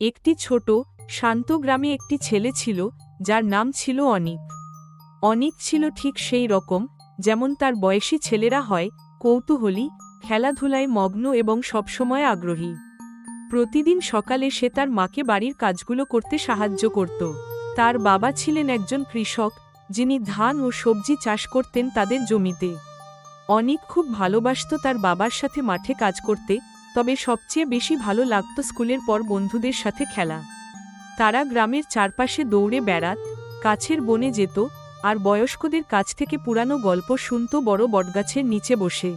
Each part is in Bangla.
একটি ছোট, শান্ত গ্রামে একটি ছেলে ছিল, যার নাম ছিল অনিক অনিক ছিল ঠিক সেই রকম, যেমন তার বয়সী ছেলেরা হয়, কৌতূহলী, খেলাধুলায় মগ্ন এবং সবসময় আগ্রহী। প্রতিদিন সকালে সে তার মাকে বাড়ির কাজগুলো করতে সাহায্য করত। তার বাবা ছিলেন একজন কৃষক, যিনি ধান ও সবজি চাষ করতেন তাদের জমিতে। অনিক খুব ভালোবাসত তার বাবার সাথে মাঠে কাজ করতে তবে সবচেয়ে বেশি ভালো লাগত স্কুলের পর বন্ধুদের সাথে খেলা। তারা গ্রামের চারপাশে দৌড়ে বেড়াত, কাছের বনে যেত আর বয়স্কদের কাছ থেকে পুরানো গল্প শুনত বড় বটগাছের নিচে বসে।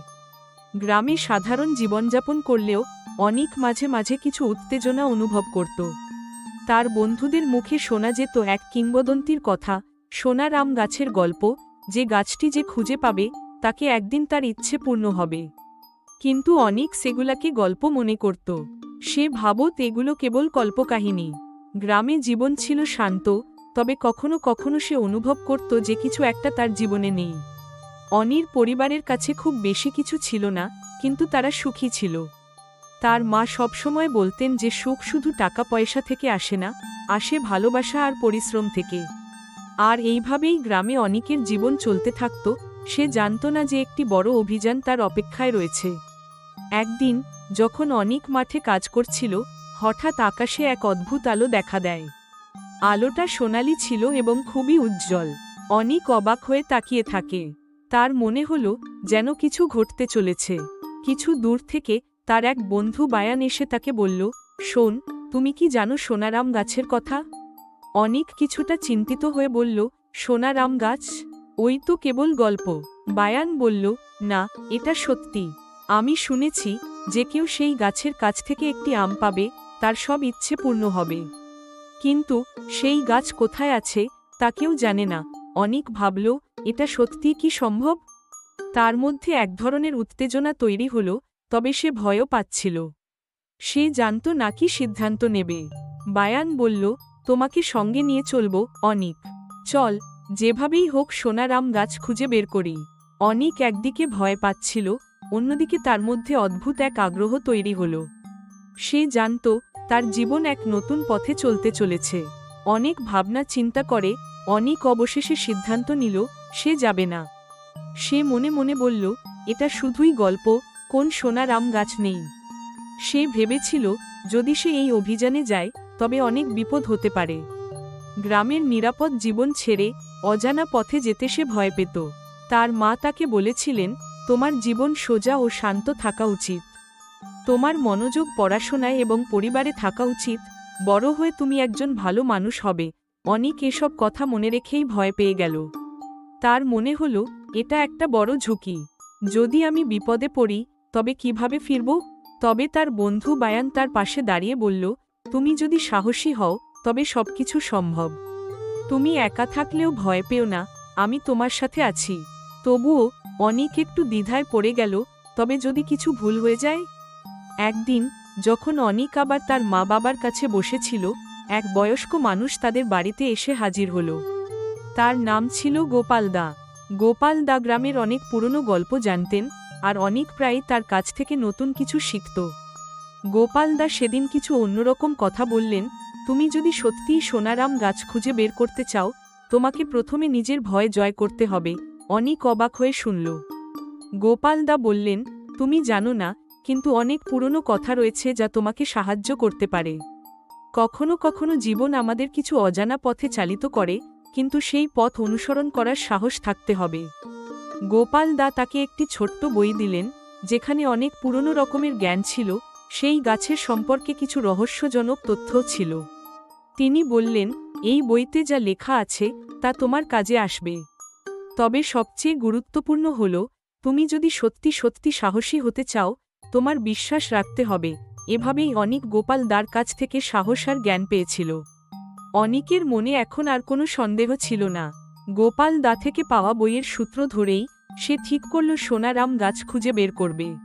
গ্রামে সাধারণ জীবনযাপন করলেও অনেক মাঝে মাঝে কিছু উত্তেজনা অনুভব করত। তার বন্ধুদের মুখে শোনা যেত এক কিংবদন্তির কথা সোনার আম গাছের গল্প, যে গাছটি যে খুঁজে পাবে, তাকে একদিন তার ইচ্ছে পূর্ণ হবে। কিন্তু অনেক সেগুলাকে গল্প মনে করত। সে ভাবত এগুলো কেবল কল্পকাহিনী। গ্রামে জীবন ছিল শান্ত, তবে কখনো কখনো সে অনুভব করত যে কিছু একটা তার জীবনে নেই। অনির পরিবারের কাছে খুব বেশি কিছু ছিল না, কিন্তু তারা সুখী ছিল। তার মা সবসময় বলতেন যে সুখ শুধু টাকা পয়সা থেকে আসে না, আসে ভালোবাসা আর পরিশ্রম থেকে। আর এইভাবেই গ্রামে অনিকের জীবন চলতে থাকত, সে জানত না যে একটি বড় অভিযান তার অপেক্ষায় রয়েছে। একদিন, যখন অনিক মাঠে কাজ করছিল, হঠাৎ আকাশে এক অদ্ভুত আলো দেখা দেয়। আলোটা সোনালি ছিল এবং খুবই উজ্জ্বল। অনিক অবাক হয়ে তাকিয়ে থাকে। তার মনে হল, যেন কিছু ঘটতে চলেছে। কিছু দূর থেকে, তার এক বন্ধু বায়ান এসে তাকে বলল, শোন, তুমি কি জানো সোনারাম গাছের কথা? অনিক কিছুটা চিন্তিত হয়ে বলল, সোনারাম গাছ? ওই তো কেবল গল্প। বায়ান বলল, না, এটা সত্যি। আমি শুনেছি যে কেউ সেই গাছের কাছ থেকে একটি আম পাবে, তার সব ইচ্ছে পূর্ণ হবে। কিন্তু সেই গাছ কোথায় আছে, তা কেউ জানে না। অনেক ভাবল, এটা সত্যি কি সম্ভব? তার মধ্যে এক ধরনের উত্তেজনা তৈরি হল, তবে সে ভয়ও পাচ্ছিল। সে জানত না কি সিদ্ধান্ত নেবে। বায়ান বলল, তোমাকে সঙ্গে নিয়ে চলব, অনিক। চল, যেভাবেই হোক সোনারাম গাছ খুঁজে বের করি। অনিক একদিকে ভয় পাচ্ছিল অন্যদিকে তার মধ্যে অদ্ভুত এক আগ্রহ তৈরি হল। সে জানত, তার জীবন এক নতুন পথে চলতে চলেছে। অনেক ভাবনা চিন্তা করে, অনেক অবশেষে সিদ্ধান্ত নিল, সে যাবে না। সে মনে মনে বলল, এটা শুধুই গল্প, কোন সোনার আম গাছ নেই। সে ভেবেছিল, যদি সে এই অভিযানে যায়, তবে অনেক বিপদ হতে পারে। গ্রামের নিরাপদ জীবন ছেড়ে অজানা পথে যেতে সে ভয় পেত। তার মা তাকে বলেছিলেন তোমার জীবন সোজা ও শান্ত থাকা উচিত। তোমার মনোযোগ পড়াশোনায় এবং পরিবারে থাকা উচিত, বড় হয়ে তুমি একজন ভালো মানুষ হবে, অনেক এসব কথা মনে রেখেই ভয় পেয়ে গেল। তার মনে হল, এটা একটা বড় ঝুঁকি। যদি আমি বিপদে পড়ি, তবে কীভাবে ফিরব? তবে তার বন্ধু বায়ান তার পাশে দাঁড়িয়ে বলল, তুমি যদি সাহসী হও, তবে সবকিছু সম্ভব। তুমি একা থাকলেও ভয় পেও না, আমি তোমার সাথে আছি। তবুও অনেক একটু দ্বিধায় পড়ে গেল, তবে যদি কিছু ভুল হয়ে যায়? একদিন, যখন অনিক আবার তার মা বাবার কাছে বসেছিল, এক বয়স্ক মানুষ তাদের বাড়িতে এসে হাজির হল। তার নাম ছিল গোপাল দা। গোপাল দা গ্রামের অনেক পুরনো গল্প জানতেন, আর অনেক প্রায় তার কাছ থেকে নতুন কিছু শিখত। গোপাল দা সেদিন কিছু অন্যরকম কথা বললেন, তুমি যদি সত্যিই সোনারাম গাছ খুঁজে বের করতে চাও, তোমাকে প্রথমে নিজের ভয় জয় করতে হবে। অনেক অবাক হয়ে শুনল। গোপাল দা বললেন, তুমি জানো না, কিন্তু অনেক পুরনো কথা রয়েছে যা তোমাকে সাহায্য করতে পারে। কখনো কখনো জীবন আমাদের কিছু অজানা পথে চালিত করে, কিন্তু সেই পথ অনুসরণ করার সাহস থাকতে হবে গোপাল দা তাকে একটি ছোট্ট বই দিলেন, যেখানে অনেক পুরনো রকমের জ্ঞান ছিল, সেই গাছের সম্পর্কে কিছু রহস্যজনক তথ্য ছিল। তিনি বললেন, এই বইতে যা লেখা আছে, তা তোমার কাজে আসবে। তবে সবচেয়ে গুরুত্বপূর্ণ হল, তুমি যদি সত্যি সত্যি সাহসী হতে চাও, তোমার বিশ্বাস রাখতে হবে। এভাবেই অনিক গোপাল দার কাছ থেকে সাহস আর জ্ঞান পেয়েছিল। অনেকের মনে এখন আর কোনো সন্দেহ ছিল না। গোপাল দা থেকে পাওয়া বইয়ের সূত্র ধরেই, সে ঠিক করল সোনারাম গাছ খুঁজে বের করবে।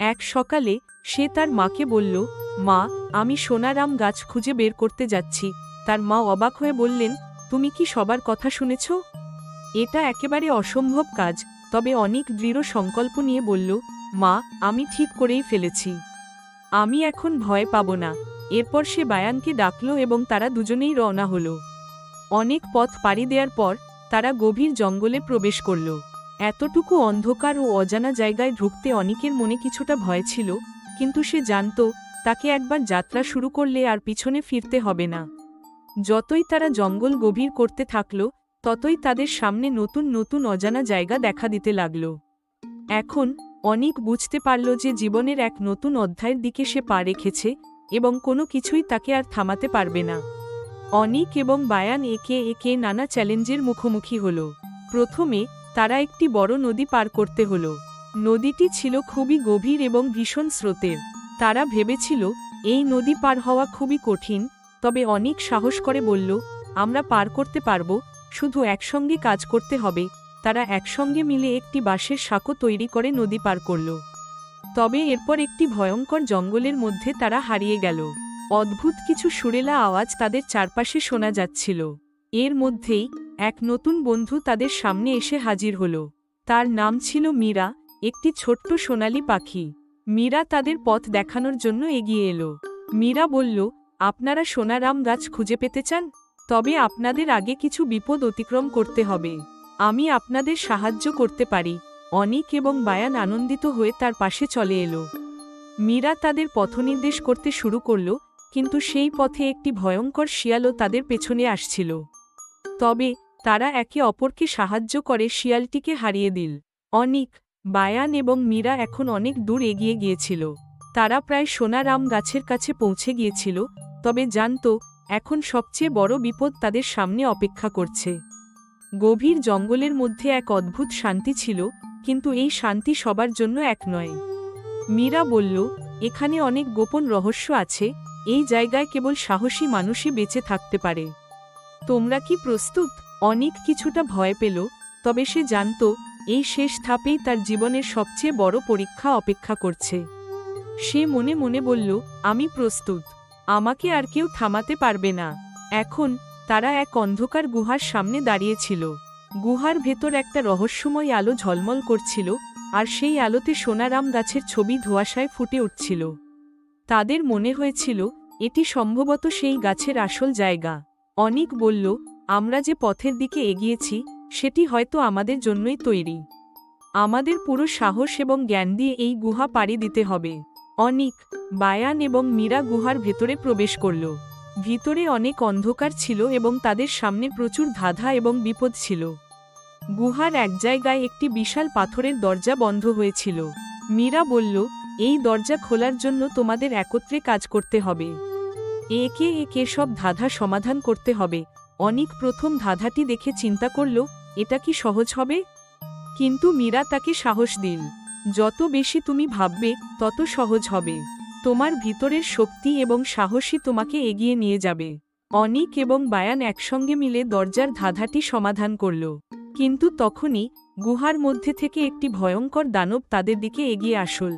এক সকালে, সে তার মাকে বলল, মা, আমি সোনারাম গাছ খুঁজে বের করতে যাচ্ছি। তার মা অবাক হয়ে বললেন, তুমি কি সবার কথা শুনেছ? এটা একেবারে অসম্ভব কাজ, তবে অনেক দৃঢ় সংকল্প নিয়ে বলল, মা, আমি ঠিক করেই ফেলেছি। আমি এখন ভয় পাব না। এরপর সে বায়ানকে ডাকল এবং তারা দুজনেই রওনা হল। অনেক পথ পাড়ি দেওয়ার পর, তারা গভীর জঙ্গলে প্রবেশ করল। এতটুকু অন্ধকার ও অজানা জায়গায় ঢুকতে অনেকের মনে কিছুটা ভয় ছিল, কিন্তু সে জানত, তাকে একবার যাত্রা শুরু করলে আর পিছনে ফিরতে হবে না। যতই তারা জঙ্গল গভীর করতে থাকল ততই তাদের সামনে নতুন নতুন অজানা জায়গা দেখা দিতে লাগল। এখন, অনেক বুঝতে পারল যে জীবনের এক নতুন অধ্যায়ের দিকে সে পা রেখেছে এবং কোনো কিছুই তাকে আর থামাতে পারবে না। অনিক এবং বায়ান একে একে নানা চ্যালেঞ্জের মুখোমুখি হল। প্রথমে, তারা একটি বড় নদী পার করতে হল। নদীটি ছিল খুবই গভীর এবং ভীষণ স্রোতের। তারা ভেবেছিল, এই নদী পার হওয়া খুবই কঠিন। তবে অনেক সাহস করে বলল, আমরা পার করতে পারব। শুধু একসঙ্গে কাজ করতে হবে। তারা একসঙ্গে মিলে একটি বাঁশের সাঁকো তৈরি করে নদী পার করল। তবে এরপর একটি ভয়ঙ্কর জঙ্গলের মধ্যে তারা হারিয়ে গেল। অদ্ভুত কিছু সুরেলা আওয়াজ তাদের চারপাশে শোনা যাচ্ছিল। এর মধ্যেই এক নতুন বন্ধু তাদের সামনে এসে হাজির হল। তার নাম ছিল মীরা, একটি ছোট্ট সোনালি পাখি। মীরা তাদের পথ দেখানোর জন্য এগিয়ে এলো। মীরা বলল, আপনারা সোনারাম গাছ খুঁজে পেতে চান? তবে আপনাদের আগে কিছু বিপদ অতিক্রম করতে হবে। আমি আপনাদের সাহায্য করতে পারি। অনিক এবং বায়ান আনন্দিত হয়ে তার পাশে চলে এলো। মীরা তাদের পথনির্দেশ করতে শুরু করল, কিন্তু সেই পথে একটি ভয়ঙ্কর শিয়ালও তাদের পেছনে আসছিল। তবে, তারা একে অপরকে সাহায্য করে শিয়ালটিকে হারিয়ে দিল। অনিক, বায়ান এবং মীরা এখন অনেক দূর এগিয়ে গিয়েছিল। তারা প্রায় সোনারাম গাছের কাছে পৌঁছে গিয়েছিল, তবে জানত এখন সবচেয়ে বড় বিপদ তাদের সামনে অপেক্ষা করছে। গভীর জঙ্গলের মধ্যে এক অদ্ভুত শান্তি ছিল, কিন্তু এই শান্তি সবার জন্য এক নয়। মীরা বলল, এখানে অনেক গোপন রহস্য আছে, এই জায়গায় কেবল সাহসী মানুষই বেঁচে থাকতে পারে। তোমরা কি প্রস্তুত? অনেক কিছুটা ভয় পেল, তবে সে জানত, এই শেষ ধাপেই তার জীবনের সবচেয়ে বড় পরীক্ষা অপেক্ষা করছে। সে মনে মনে বলল, আমি প্রস্তুত। আমাকে আর কেউ থামাতে পারবে না। এখন তারা এক অন্ধকার গুহার সামনে দাঁড়িয়েছিল। গুহার ভেতর একটা রহস্যময় আলো ঝলমল করছিল, আর সেই আলোতে সোনারাম গাছের ছবি ধোয়াশায় ফুটে উঠছিল। তাদের মনে হয়েছিল, এটি সম্ভবত সেই গাছের আসল জায়গা। অনিক বলল, আমরা যে পথের দিকে এগিয়েছি, সেটি হয়তো আমাদের জন্যই তৈরি। আমাদের পুরো সাহস এবং জ্ঞান দিয়ে এই গুহা পাড়ি দিতে হবে। অনিক, বায়ান এবং মীরা গুহার ভেতরে প্রবেশ করল। ভিতরে অনেক অন্ধকার ছিল এবং তাদের সামনে প্রচুর ধাঁধা এবং বিপদ ছিল। গুহার এক জায়গায় একটি বিশাল পাথরের দরজা বন্ধ হয়েছিল। মীরা বলল, এই দরজা খোলার জন্য তোমাদের একত্রে কাজ করতে হবে। একে একে সব ধাঁধা সমাধান করতে হবে। অনিক প্রথম ধাঁধাটি দেখে চিন্তা করল, এটা কি সহজ হবে? কিন্তু মীরা তাকে সাহস দিল। যত বেশি তুমি ভাববে, তত সহজ হবে। তোমার ভিতরের শক্তি এবং সাহসী তোমাকে এগিয়ে নিয়ে যাবে। অনিক এবং বায়ান একসঙ্গে মিলে দরজার ধাঁধাটি সমাধান করল। কিন্তু তখনই গুহার মধ্যে থেকে একটি ভয়ঙ্কর দানব তাদের দিকে এগিয়ে আসল।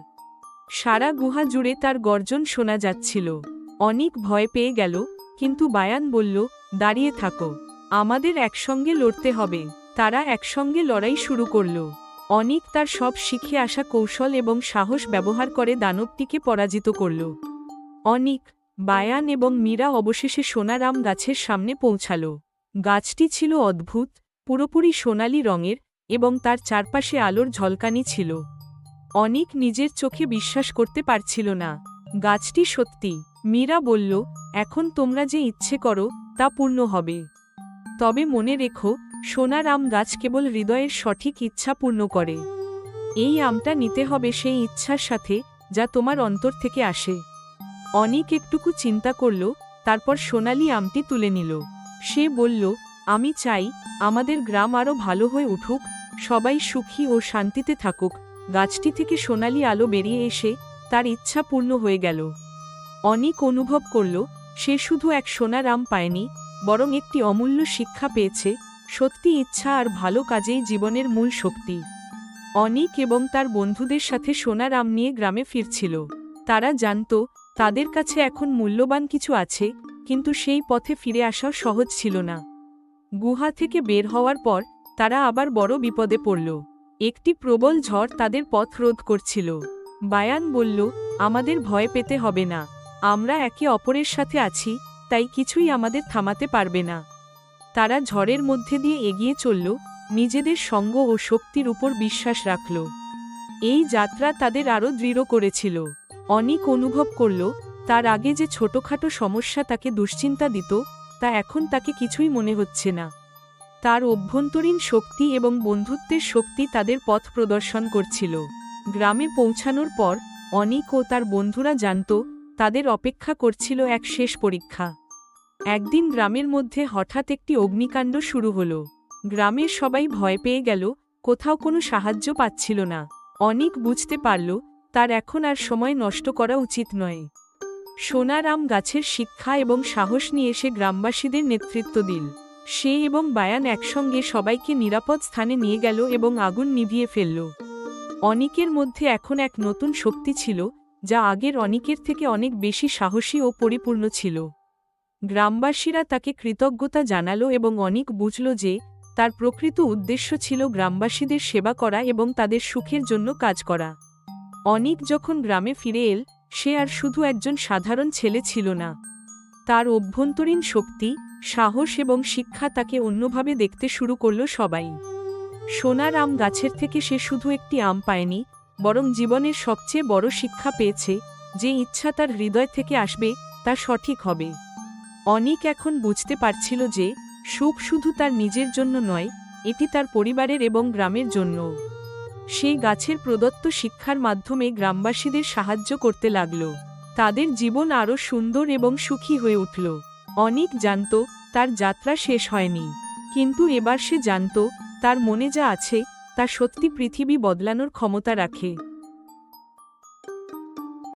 সারা গুহা জুড়ে তার গর্জন শোনা যাচ্ছিল। অনেক ভয় পেয়ে গেল, কিন্তু বায়ান বলল, দাঁড়িয়ে থাকো। আমাদের একসঙ্গে লড়তে হবে। তারা একসঙ্গে লড়াই শুরু করল। অনিক তার সব শিখে আসা কৌশল এবং সাহস ব্যবহার করে দানবটিকে পরাজিত করল। অনিক, বায়ান এবং মীরা অবশেষে সোনারাম গাছের সামনে পৌঁছাল। গাছটি ছিল অদ্ভুত, পুরোপুরি সোনালি রঙের এবং তার চারপাশে আলোর ঝলকানি ছিল। অনিক নিজের চোখে বিশ্বাস করতে পারছিল না। গাছটি সত্যি, মীরা বলল, এখন তোমরা যে ইচ্ছে করো, তা পূর্ণ হবে। তবে মনে রেখো সোনার আম গাছ কেবল হৃদয়ের সঠিক ইচ্ছা পূর্ণ করে। এই আমটা নিতে হবে সেই ইচ্ছার সাথে, যা তোমার অন্তর থেকে আসে। অনেক একটুকু চিন্তা করল, তারপর সোনালি আমটি তুলে নিল। সে বলল, আমি চাই, আমাদের গ্রাম আরও ভালো হয়ে উঠুক, সবাই সুখী ও শান্তিতে থাকুক। গাছটি থেকে সোনালি আলো বেরিয়ে এসে তার ইচ্ছা পূর্ণ হয়ে গেল। অনেক অনুভব করল, সে শুধু এক সোনার আম পায়নি, বরং একটি অমূল্য শিক্ষা পেয়েছে সত্যি ইচ্ছা আর ভালো কাজেই জীবনের মূল শক্তি। অনিক এবং তার বন্ধুদের সাথে সোনার আম নিয়ে গ্রামে ফিরছিল। তারা জানত, তাদের কাছে এখন মূল্যবান কিছু আছে, কিন্তু সেই পথে ফিরে আসা সহজ ছিল না। গুহা থেকে বের হওয়ার পর, তারা আবার বড় বিপদে পড়ল। একটি প্রবল ঝড় তাদের পথ রোধ করছিল। বায়ান বলল, আমাদের ভয় পেতে হবে না। আমরা একে অপরের সাথে আছি, তাই কিছুই আমাদের থামাতে পারবে না। তারা ঝড়ের মধ্যে দিয়ে এগিয়ে চলল, নিজেদের সঙ্গ ও শক্তির উপর বিশ্বাস রাখল। এই যাত্রা তাদের আরও দৃঢ় করেছিল। অনেক অনুভব করল, তার আগে যে ছোটখাটো সমস্যা তাকে দুশ্চিন্তা দিত, তা এখন তাকে কিছুই মনে হচ্ছে না। তার অভ্যন্তরীণ শক্তি এবং বন্ধুত্বের শক্তি তাদের পথ প্রদর্শন করছিল। গ্রামে পৌঁছানোর পর, অনিক ও তার বন্ধুরা জানত, তাদের অপেক্ষা করছিল এক শেষ পরীক্ষা। একদিন গ্রামের মধ্যে হঠাৎ একটি অগ্নিকাণ্ড শুরু হলো। গ্রামের সবাই ভয় পেয়ে গেল, কোথাও কোনো সাহায্য পাচ্ছিল না। অনেক বুঝতে পারল, তার এখন আর সময় নষ্ট করা উচিত নয়। সোনারাম গাছের শিক্ষা এবং সাহস নিয়ে এসে গ্রামবাসীদের নেতৃত্ব দিল। সে এবং বায়ান একসঙ্গে সবাইকে নিরাপদ স্থানে নিয়ে গেল এবং আগুন নিভিয়ে ফেলল। অনিকের মধ্যে এখন এক নতুন শক্তি ছিল, যা আগের অনিকের থেকে অনেক বেশি সাহসী ও পরিপূর্ণ ছিল। গ্রামবাসীরা তাকে কৃতজ্ঞতা জানালো এবং অনেক বুঝল যে, তার প্রকৃত উদ্দেশ্য ছিল গ্রামবাসীদের সেবা করা এবং তাদের সুখের জন্য কাজ করা। অনিক যখন গ্রামে ফিরে এল, সে আর শুধু একজন সাধারণ ছেলে ছিল না। তার অভ্যন্তরীণ শক্তি, সাহস এবং শিক্ষা তাকে অন্যভাবে দেখতে শুরু করল সবাই। সোনার আম গাছের থেকে সে শুধু একটি আম পায়নি, বরং জীবনের সবচেয়ে বড় শিক্ষা পেয়েছে, যে ইচ্ছা তার হৃদয় থেকে আসবে, তা সঠিক হবে। অনিক এখন বুঝতে পারছিল যে সুখ শুধু তার নিজের জন্য নয়, এটি তার পরিবারের এবং গ্রামের জন্য সেই গাছের প্রদত্ত শিক্ষার মাধ্যমে গ্রামবাসীদের সাহায্য করতে লাগল। তাদের জীবন আরও সুন্দর এবং সুখী হয়ে উঠল। অনিক জানত, তার যাত্রা শেষ হয়নি। কিন্তু এবার সে জানত, তার মনে যা আছে, তা সত্যি পৃথিবী বদলানোর ক্ষমতা রাখে।